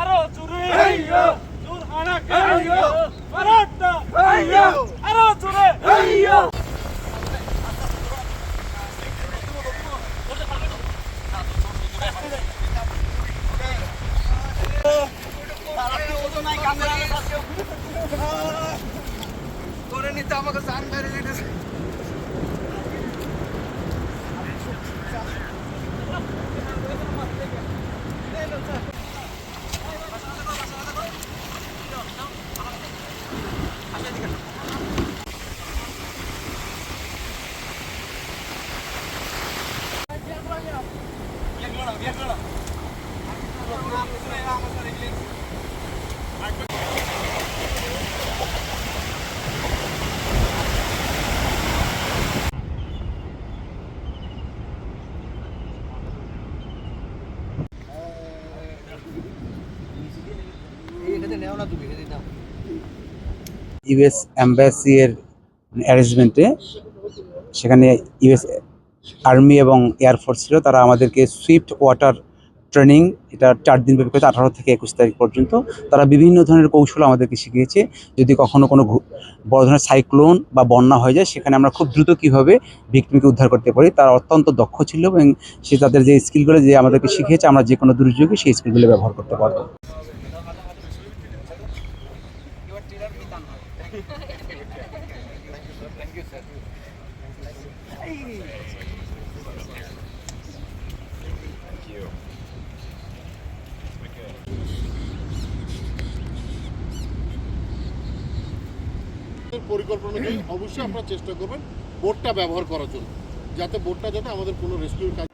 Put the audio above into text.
আরও জোরে। জোর হানাকে। মারাত্তা আরও জোরে। করে নিতে আমাকে জান বেড়ে যেতেছে ইউএস অ্যাম্বাসি এর অ্যারেঞ্জমেন্টে সেখানে ইউএস আর্মি এবং এয়ারফোর্স ছিল, তারা আমাদেরকে সুইফট ওয়াটার ট্রেনিং এটা চার দিন ব্যাপী হয়েছে আঠারো থেকে একুশ তারিখ পর্যন্ত, তারা বিভিন্ন ধরনের কৌশল আমাদেরকে শিখিয়েছে। যদি কখনো কোনো বড় ধরনের সাইক্লোন বা বন্যা হয়ে যায়, সেখানে আমরা খুব দ্রুত কীভাবে ভিক্টিমকে উদ্ধার করতে পারি, তারা অত্যন্ত দক্ষ ছিল এবং সে তাদের যে স্কিলগুলো যে আমাদেরকে শিখিয়েছে, আমরা যে কোনো দুর্যোগে সেই স্কিলগুলো ব্যবহার করতে পারব। পরিকল্পনা অনুযায়ী অবশ্যই আপনারা চেষ্টা করবেন বোটটা ব্যবহার করার জন্য যাতে বোটটা যাতে আমাদের কোনো রেস্কিউর কাজে